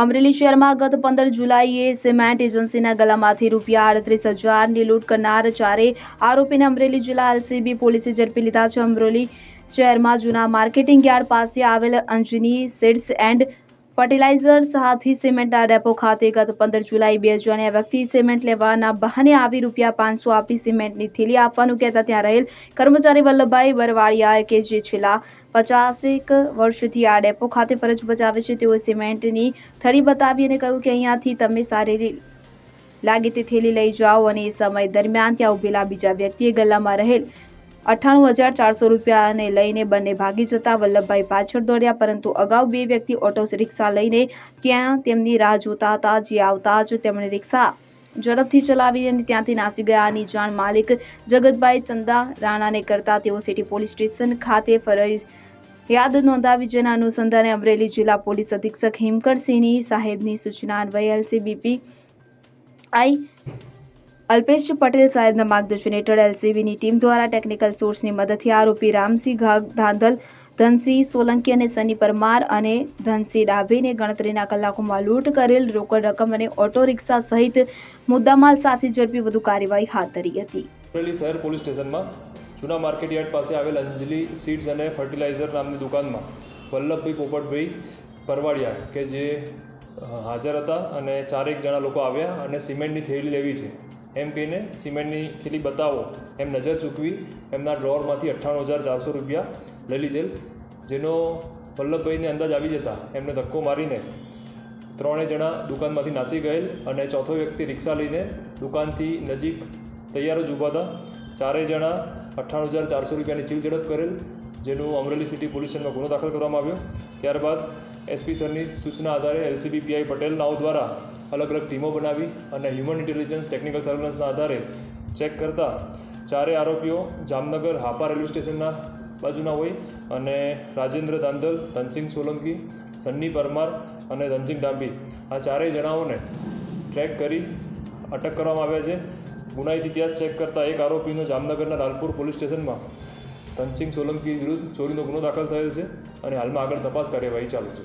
અમરેલી શહેરમાં ગત પંદર જુલાઈએ સિમેન્ટ એજન્સીના ગલામાંથી રૂપિયા આડત્રીસ હજારની લૂંટ કરનાર ચારે આરોપીને અમરેલી જિલ્લા એલસીબી પોલીસે ઝડપી લીધા છે. અમરેલી શહેરમાં જૂના માર્કેટિંગ યાર્ડ પાસે આવેલ અંજની સીડ્સ એન્ડ ફર્ટિલાઇઝર્સ સાથી સિમેન્ટના ડેપો ખાતે ગત પંદર જુલાઈ બે અજાણ્યા વ્યક્તિ સિમેન્ટ લેવાના બહાને આવી રૂપિયા પાંચસો આપી સિમેન્ટની થેલી આપવાનું કહેતા ત્યાં રહેલ કર્મચારી વલ્લભભાઈ બરવાડિયાએ કે જે છેલ્લા પચાસેક વર્ષથી આ ડેપો ખાતે ફરજ બજાવે છે, તેઓએ સિમેન્ટની થળી બતાવી અને કહ્યું કે અહીંયાથી તમે સારી લાગે તે થેલી લઈ જાઓ અને એ સમય દરમિયાન ત્યાં ઉભેલા બીજા વ્યક્તિએ ગલ્લામાં રહેલ અઠ્ઠાણું હજાર ચારસો રૂપિયાને લઈને બંને ભાગી જતા વલ્લભભાઈ પાછળ દોડ્યા, પરંતુ અગાઉ બે વ્યક્તિ ઓટો રિક્ષા લઈને ત્યાં તેમની રાહ જોતા હતા, જે આવતા જ તેમણે રિક્ષા ઝડપથી ચલાવી અને ત્યાંથી નાસી ગયાની જાણ માલિક જગતભાઈ ચંદા રાણાને કરતા તેઓ સિટી પોલીસ સ્ટેશન ખાતે ફરિયાદ નોંધાવી, જેના અનુસંધાને અમરેલી જિલ્લા પોલીસ અધિક્ષક હિમકરસિંહની સાહેબની સૂચના અન્વયે એલસીબીપી આઈ અલ્પેશ પટેલ સાહેબના માર્ગદર્શન હેઠળ એલસીબીની ટીમ દ્વારા ટેકનિકલ સોર્સની મદદથી આરોપી રામસિંહ ઘાગ, ધાંધલ, ધનસિંહ સોલંકી અને સની પરમાર અને ધનસિંહ ડાભીને ગણતરીના કલાકોમાં લૂંટ કરેલ રોકડ રકમ અને ઓટો રિક્ષા સહિત મુદ્દામાલ સાથે ઝડપી વધુ કાર્યવાહી હાથ ધરી હતી. અમરેલી શહેર પોલીસ સ્ટેશનમાં જૂના માર્કેટ યાર્ડ પાસે આવેલ અંજલિ સીડ્સ અને ફર્ટિલાઇઝર નામની દુકાનમાં વલ્લભભાઈ પોપટભાઈ પરવાડિયા કે જે હાજર હતા અને ચારેક જણા લોકો આવ્યા અને સિમેન્ટની થેલી લેવી છે. એમ કહીને સિમેન્ટની થેલી બતાવો. એમ નજર ચૂકવી એમના ડ્રોરમાંથી અઠ્ઠાણું હજાર ચારસો રૂપિયા લઈ લીધેલ, જેનો વલ્લભભાઈને અંદાજ આવી જતા એમને ધક્કો મારીને ત્રણેય જણા દુકાનમાંથી નાસી ગયેલ અને ચોથો વ્યક્તિ રિક્ષા લઈને દુકાનથી નજીક તૈયાર જ ઊભા હતા. ચારેય જણા અઠ્ઠાણું હજાર ચારસો રૂપિયાની ચીલ ઝડપ કરેલ, જેનું અમરેલી સિટી પોલીસ ગુનો દાખલ કરવામાં આવ્યો. ત્યારબાદ એસપી સરની સૂચના આધારે એલસીબી પીઆઈ પટેલ નાઓ દ્વારા અલગ અલગ ટીમો બનાવી અને હ્યુમન ઇન્ટેલિજન્સ ટેકનિકલ સર્વેલન્સના આધારે ચેક કરતા ચારે આરોપીઓ જામનગર હાપા રેલવે સ્ટેશનના બાજુના હોય અને રાજેન્દ્ર દાંધલ ધનસિંહ સોલંકી, સન્ની પરમાર અને ધનસિંહ ડાંબી આ ચારેય જણાઓને ટ્રેક કરી અટક કરવામાં આવ્યા છે. ગુનાહિત ઇતિહાસ ચેક કરતા એક આરોપીનો જામનગરના લાલપુર પોલીસ સ્ટેશનમાં ધનસિંહ સોલંકી વિરુદ્ધ ચોરીનો ગુનો દાખલ થયેલ છે અને હાલમાં આગળ તપાસ કાર્યવાહી ચાલુ છે.